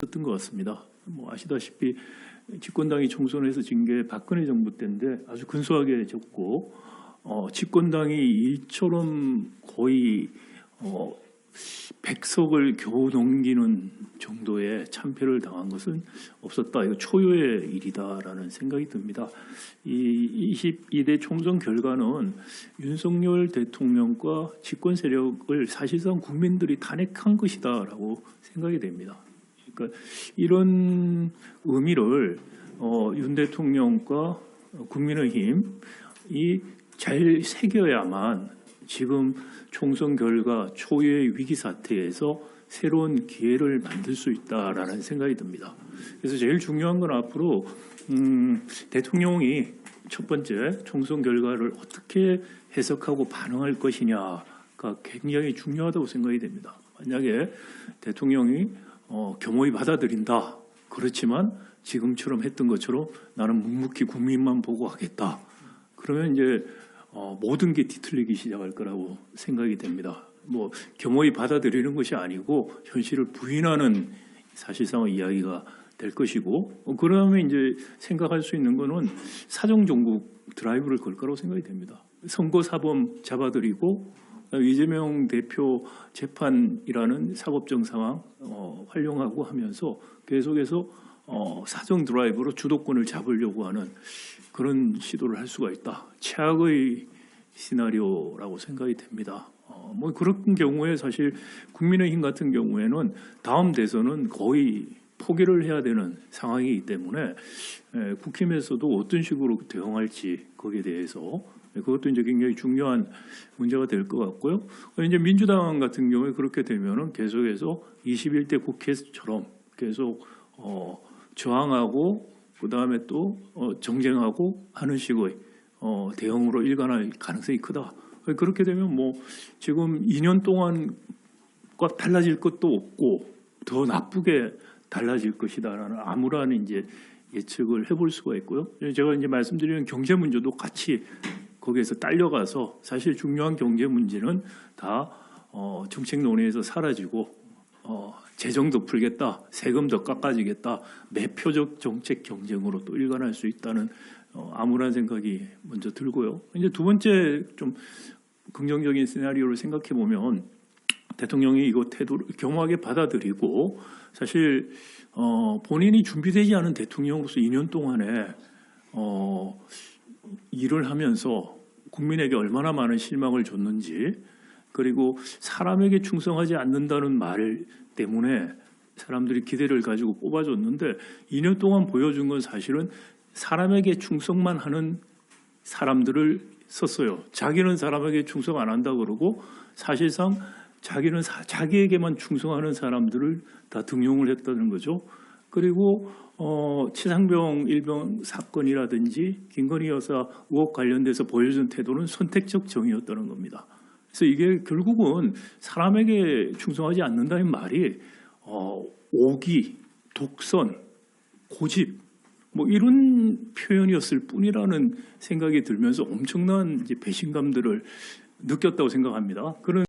있었던 것 같습니다. 뭐 아시다시피 집권당이 총선에서 진 게 박근혜 정부 때인데 아주 근소하게 졌고 어, 집권당이 이처럼 거의 어, 100석을 겨우 넘기는 정도의 참패를 당한 것은 없었다. 이거 초유의 일이다라는 생각이 듭니다. 이 22대 총선 결과는 윤석열 대통령과 집권 세력을 사실상 국민들이 탄핵한 것이다라고 생각이 됩니다. 이런 의미를 어, 윤 대통령과 국민의힘 이 잘 새겨야만 지금 총선 결과 초유의 위기 사태에서 새로운 기회를 만들 수 있다라는 생각이 듭니다. 그래서 제일 중요한 건 앞으로 음, 대통령이 첫 번째 총선 결과를 어떻게 해석하고 반응할 것이냐가 굉장히 중요하다고 생각이 됩니다. 만약에 대통령이 어, 겸허히 받아들인다. 그렇지만 지금처럼 했던 것처럼 나는 묵묵히 국민만 보고 하겠다. 그러면 이제 어, 모든 게 뒤틀리기 시작할 거라고 생각이 됩니다. 뭐 겸허히 받아들이는 것이 아니고 현실을 부인하는 사실상의 이야기가 될 것이고 어, 그러면 이제 생각할 수 있는 거는 사정 종국 드라이브를 걸 거라고 생각이 됩니다. 선거 사범 잡아들이고 이재명 대표 재판이라는 사법정 상황 어, 활용하고 하면서 계속해서 어, 사정 드라이브로 주도권을 잡으려고 하는 그런 시도를 할 수가 있다. 최악의 시나리오라고 생각이 됩니다. 어, 뭐 그런 경우에 사실 국민의힘 같은 경우에는 다음 대선은 거의 포기를 해야 되는 상황이기 때문에 에, 국힘에서도 어떤 식으로 대응할지 거기에 대해서 그것도 이제 굉장히 중요한 문제가 될 것 같고요. 이제 민주당 같은 경우에 그렇게 되면은 계속해서 21대 국회처럼 계속 어, 저항하고 그 다음에 또 어, 정쟁하고 하는 식의 어, 대응으로 일관할 가능성이 크다. 그렇게 되면 뭐 지금 2년 동안과 달라질 것도 없고 더 나쁘게 달라질 것이다라는 암울한 이제 예측을 해볼 수가 있고요. 제가 이제 말씀드리는 경제 문제도 같이 거기에서 딸려가서 사실 중요한 경제 문제는 다 어, 정책 논의에서 사라지고 어, 재정도 풀겠다, 세금 더 깎아지겠다, 매표적 정책 경쟁으로 또 일관할 수 있다는 어, 암울한 생각이 먼저 들고요. 이제 두 번째 좀 긍정적인 시나리오를 생각해 보면 대통령이 이거 태도를 겸허하게 받아들이고 사실 어, 본인이 준비되지 않은 대통령으로서 2년 동안에 어, 일을 하면서 국민에게 얼마나 많은 실망을 줬는지 그리고 사람에게 충성하지 않는다는 말 때문에 사람들이 기대를 가지고 뽑아줬는데 2년 동안 보여준 건 사실은 사람에게 충성만 하는 사람들을 썼어요. 자기는 사람에게 충성 안 한다 그러고 사실상 자기는 사, 자기에게만 충성하는 사람들을 다 등용을 했다는 거죠. 그리고 어, 치상병 일병 사건이라든지 김건희 여사 의혹 관련돼서 보여준 태도는 선택적 정의였다는 겁니다. 그래서 이게 결국은 사람에게 충성하지 않는다는 말이 어, 오기, 독선, 고집 뭐 이런 표현이었을 뿐이라는 생각이 들면서 엄청난 이제 배신감들을 느꼈다고 생각합니다. 그런